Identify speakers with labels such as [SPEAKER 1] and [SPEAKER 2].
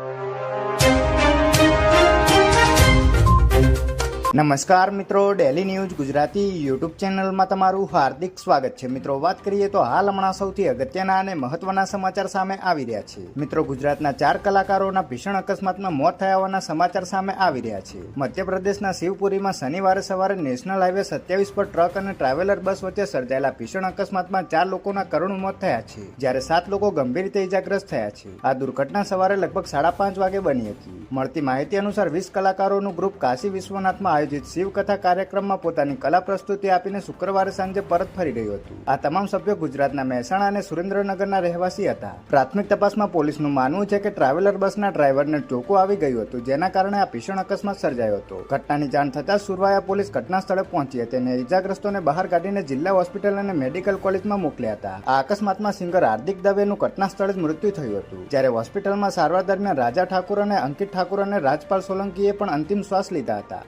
[SPEAKER 1] you. નમસ્કાર મિત્રો daily news Gujarati YouTube ચેનલમાં તમારું હાર્દિક સ્વાગત છે. મિત્રો, વાત કરીએ તો હાલ હમણાં સૌથી અગત્યના અને મહત્વના સમાચાર સામે આવી રહ્યા છે. મિત્રો, ગુજરાતના ચાર કલાકારોના ભીષણ અકસ્માતમાં મોત થયા હોવાના સમાચાર સામે આવી રહ્યા છે. મધ્યપ્રદેશના શિવપુરીમાં શનિવારે સવારે નેશનલ હાઈવે સત્યાવીસ પર ટ્રક અને ટ્રાવેલર બસ વચ્ચે સર્જાયેલા ભીષણ અકસ્માતમાં ચાર લોકોના કરુણ મોત થયા છે. જ્યારે સાત લોકો ગંભીર રીતે ઇજાગ્રસ્ત થયા છે. આ દુર્ઘટના સવારે લગભગ સાડા પાંચ વાગે બની હતી. મળતી માહિતી અનુસાર વીસ કલાકારોનું ગ્રુપ કાશી વિશ્વનાથમાં આયોજિત શિવકથા કાર્યક્રમમાં પોતાની કલા પ્રસ્તુતિ આપીને શુક્રવારે સાંજે પરત ફરી ગયું હતું. આ તમામ સભ્યો ગુજરાતના મહેસાણા અને સુરેન્દ્રનગરના રહેવાસી હતા. પ્રાથમિક તપાસમાં પોલીસનું માનવું છે કે ટ્રાવેલર બસના ડ્રાઈવરને ચોકો આવી ગયું હતું, જેના કારણે આ ભીષણ અકસ્માત સર્જાયો હતો. ઘટનાની જાણ થતાં સુરવાયા પોલીસ ઘટના સ્થળે પહોંચી હતી અને ઇજાગ્રસ્તોને બહાર કાઢીને જિલ્લા હોસ્પિટલ અને મેડિકલ કોલેજમાં મોકલ્યા હતા. આ અકસ્માતમાં સિંગર હાર્દિક દવેનું ઘટના સ્થળે જ મૃત્યુ થયું હતું. જ્યારે હોસ્પિટલમાં સારવાર દરમિયાન રાજા ઠાકુર અને અંકિત ઠાકુર અને રાજપાલ સોલંકીએ પણ અંતિમ શ્વાસ લીધા હતા.